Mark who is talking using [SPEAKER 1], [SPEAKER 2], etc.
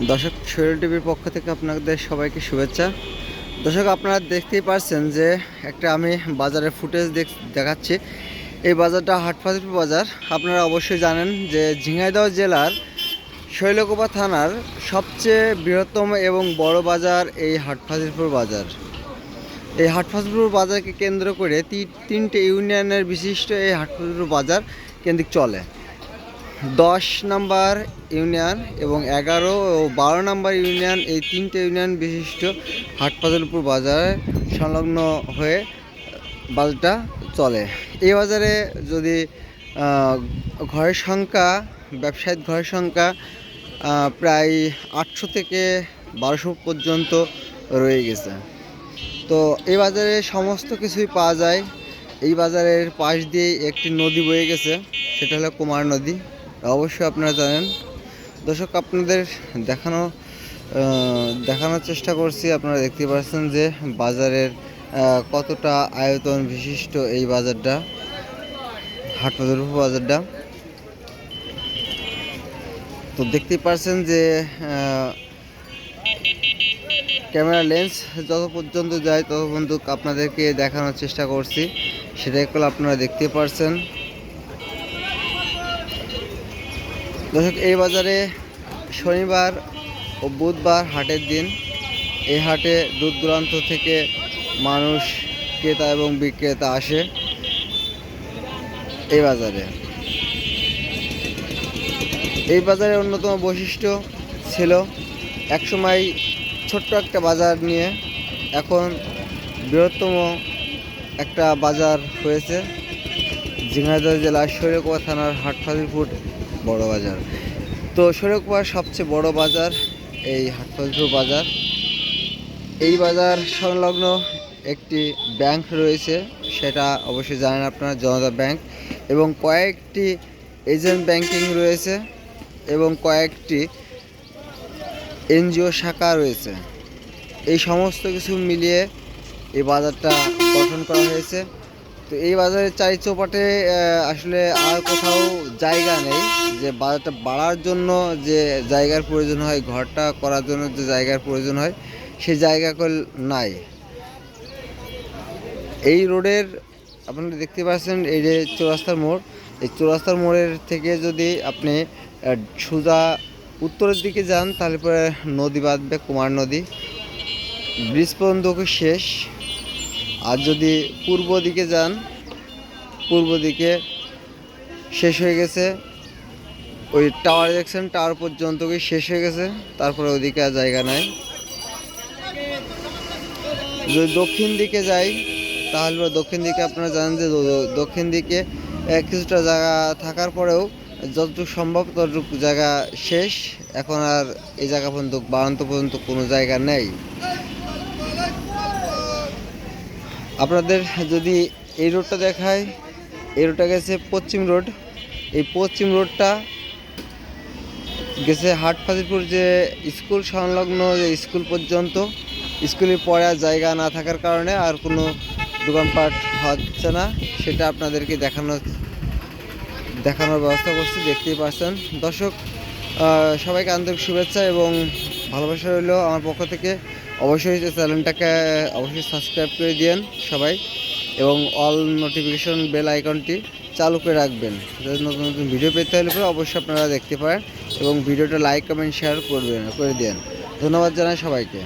[SPEAKER 1] দর্শক, শরীর টিভির পক্ষ থেকে আপনাদের সবাইকে শুভেচ্ছা। দর্শক, আপনারা দেখতেই পারছেন যে একটা আমি বাজারের ফুটেজ দেখাচ্ছি। এই বাজারটা হাটফাজিপুর বাজার। আপনারা অবশ্যই জানেন যে ঝিনাইদহ জেলার শৈলকোপা থানার সবচেয়ে বৃহত্তম এবং বড় বাজার এই হাটফাজিপুর বাজার। এই হাটফাজিপুর বাজারকে কেন্দ্র করে তিনটে ইউনিয়নের বিশিষ্ট এই হাটফাজিপুর বাজার কেন্দ্রিক চলে। দশ নাম্বার ইউনিয়ন এবং এগারো ও বারো নাম্বার ইউনিয়ন, এই তিনটে ইউনিয়ন বিশিষ্ট হাটপাজলপুর বাজারে সংলগ্ন হয়ে বাজারটা চলে। এই বাজারে যদি ঘরের সংখ্যা, ব্যবসায়িক ঘরের সংখ্যা প্রায় আটশো থেকে বারোশো পর্যন্ত রয়ে গেছে। তো এই বাজারে সমস্ত কিছুই পাওয়া যায়। এই বাজারের পাশ দিয়ে একটি নদী বয়ে গেছে, সেটা হলো কুমার নদী। অবশ্যই আপনারা জানেন। দর্শক, আপনাদের দেখানো দেখানোর চেষ্টা করছি। আপনারা দেখতে পাচ্ছেন যে বাজারের কতটা আয়তন বিশিষ্ট এই বাজারটা হাটবাজার বাজারটা। তো দেখতে পাচ্ছেন যে ক্যামেরা লেন্স যত পর্যন্ত যায়, তত পর্যন্ত আপনাদেরকে দেখানোর চেষ্টা করছি। সেটাই আপনারা দেখতে পারছেন দর্শক, এই বাজারে শনিবার ও বুধবার হাটের দিন। এই হাটে দূর দূরান্ত থেকে মানুষ, ক্রেতা এবং বিক্রেতা আসে এই বাজারে। এই বাজারের অন্যতম বৈশিষ্ট্য ছিল একসময় ছোট্ট একটা বাজার নিয়ে এখন বৃহত্তম একটা বাজার হয়েছে। ঝিনাইদহ জেলার শৈলকুপা থানার হাটফাজিপুর বড় বাজার। তো শৈলকুপার সবচেয়ে বড় বাজার, এই হাটফাজিপুর বাজার। এই বাজার সংলগ্ন একটি ব্যাংক রয়েছে, সেটা অবশ্যই জানেন আপনারা, জনতা ব্যাংক। এবং কয়েকটি এজেন্ট ব্যাংকিং রয়েছে এবং কয়েকটি এনজিও শাখা রয়েছে। এই সমস্ত কিছু মিলিয়ে এই বাজারটা গঠন করা হয়েছে। তো এই বাজারের চারি চৌপাটে আসলে আর কোথাও জায়গা নেই। যে বাজারটা বাড়ার জন্য যে জায়গার প্রয়োজন হয়, ঘরটা করার জন্য যে জায়গার প্রয়োজন হয় সেই জায়গা কল নাই। এই রোডের, আপনারা দেখতে পাচ্ছেন, এই যে চৌরাস্তার মোড়, এই চৌরাস্তার মোড়ের থেকে যদি আপনি সোজা উত্তরের দিকে যান, তাহলে পরে নদী বাঁধবে, কুমার নদী। ব্রিজ পর্যন্ত শেষ। আর যদি পূর্ব দিকে যান, পূর্ব দিকে শেষ হয়ে গেছে। ওই টাওয়ার দেখছেন টাওয়ার পর্যন্ত শেষ হয়ে গেছে? তারপরে ওদিকে আর জায়গা নাই। যদি দক্ষিণ দিকে যাই, তাহলে দক্ষিণ দিকে আপনারা জানেন যে দক্ষিণ দিকে কিছুটা জায়গা থাকার পরেও যতটুকু সম্ভব ততটুকু জায়গা শেষ। এখন আর এই জায়গা পর্যন্ত, বারান্ত পর্যন্ত কোনো জায়গা নেই। আপনাদের যদি এই রোডটা দেখায়, এই রোডটা গেছে পশ্চিম রোড। এই পশ্চিম রোডটা গেছে হাটফাজিপুর যে স্কুল, সংলগ্ন যে স্কুল পর্যন্ত। স্কুলে পড়ার জায়গা না থাকার কারণে আর কোনো দোকানপাট হচ্ছে না। সেটা আপনাদেরকে দেখানো দেখানোর ব্যবস্থা করছি, দেখতেই পাচ্ছেন। দর্শক সবাইকে আন্তরিক শুভেচ্ছা এবং ভালোবাসা রইল আমার পক্ষ থেকে। অবশ্যই চ্যানেলটাকে অবশ্যই সাবস্ক্রাইব করে দিয়েন সবাই এবং অল নোটিফিকেশন বেল আইকনটি চালু করে রাখবেন। নতুন নতুন ভিডিও পেতে হলে পরে অবশ্যই আপনারা দেখতে পারেন এবং ভিডিওটা লাইক, কমেন্ট, শেয়ার করবেন, করে দিন ধন্যবাদ জানাই সবাইকে।